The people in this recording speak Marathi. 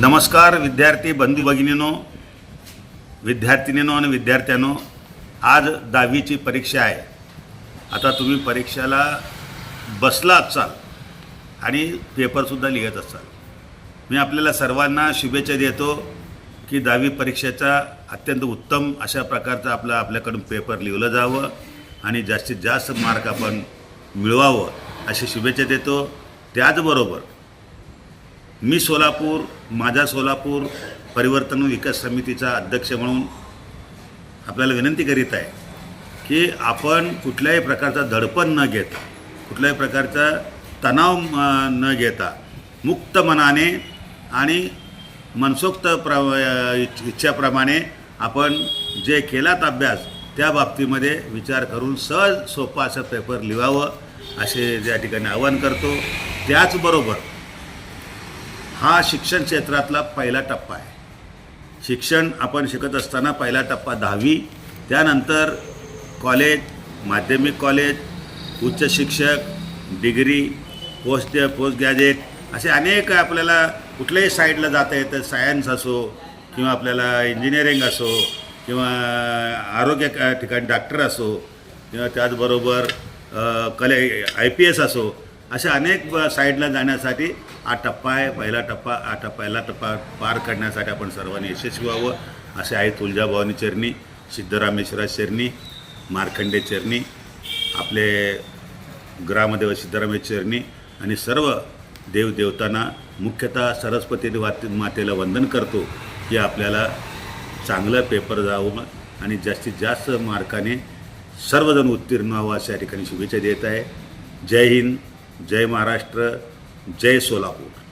नमस्कार विद्यार्थी बंधू भगिनीनो विद्यार्थिनीनो आणि विद्यार्थ्यांनो आज दहावीची परीक्षा आहे. आता तुम्ही परीक्षेला बसला असाल आणि पेपरसुद्धा लिहित असाल. मी आपल्याला सर्वांना शुभेच्छा देतो की दहावी परीक्षेचा अत्यंत उत्तम अशा प्रकारचा आपला आपल्याकडून पेपर लिहिलं जावं आणि जास्तीत जास्त मार्क आपण मिळवावं अशी शुभेच्छा देतो. त्याचबरोबर मी सोलापूर माझा सोलापूर परिवर्तन विकास समितीचा अध्यक्ष म्हणून आपल्याला विनंती करीत आहे की आपण कुठल्याही प्रकारचा दडपण न घेता कुठल्याही प्रकारचा तणाव न घेता मुक्त मनाने आणि मनसोक्त प्र इच्छ- इच्छाप्रमाणे आपण जे केलात अभ्यास त्या बाबतीमध्ये विचार करून सहज सोपा असं पेपर लिहावं असे या ठिकाणी आवाहन करतो त्याचबरोबर हा शिक्षण क्षेत्रातला पहिला टप्पा आहे. शिक्षण आपण शिकत असताना पहिला टप्पा दहावी त्यानंतर कॉलेज माध्यमिक कॉलेज उच्च शिक्षक डिग्री पोस्ट पोस्ट ग्रॅज्युएट असे अनेक आपल्याला कुठल्याही साईडला जाता येतं. सायन्स असो किंवा आपल्याला इंजिनिअरिंग असो किंवा आरोग्य ठिकाणी डॉक्टर असो किंवा त्याचबरोबर कले आय पी एस असो अशा अनेक साईडला जाण्यासाठी हा टप्पा आहे. पहिला टप्पा हा टप्पा पहिला टप्पा पार करण्यासाठी आपण सर्वांनी यशस्वी व्हावं असे आहे तुळजाभवानी चरणी सिद्धरामेश्वरा चरणी मार्खंडे चरणी आपले ग्रामदेव सिद्धरामे चरणी आणि सर्व देवदेवतांना मुख्यतः सरस्वती वात मातेला वंदन करतो. की आपल्याला चांगलं पेपर जावं आणि जास्तीत जास्त मार्काने सर्वजण उत्तीर्ण व्हावं अशा ठिकाणी शुभेच्छा देत आहे. जय हिंद जय महाराष्ट्र. जय सोलापूर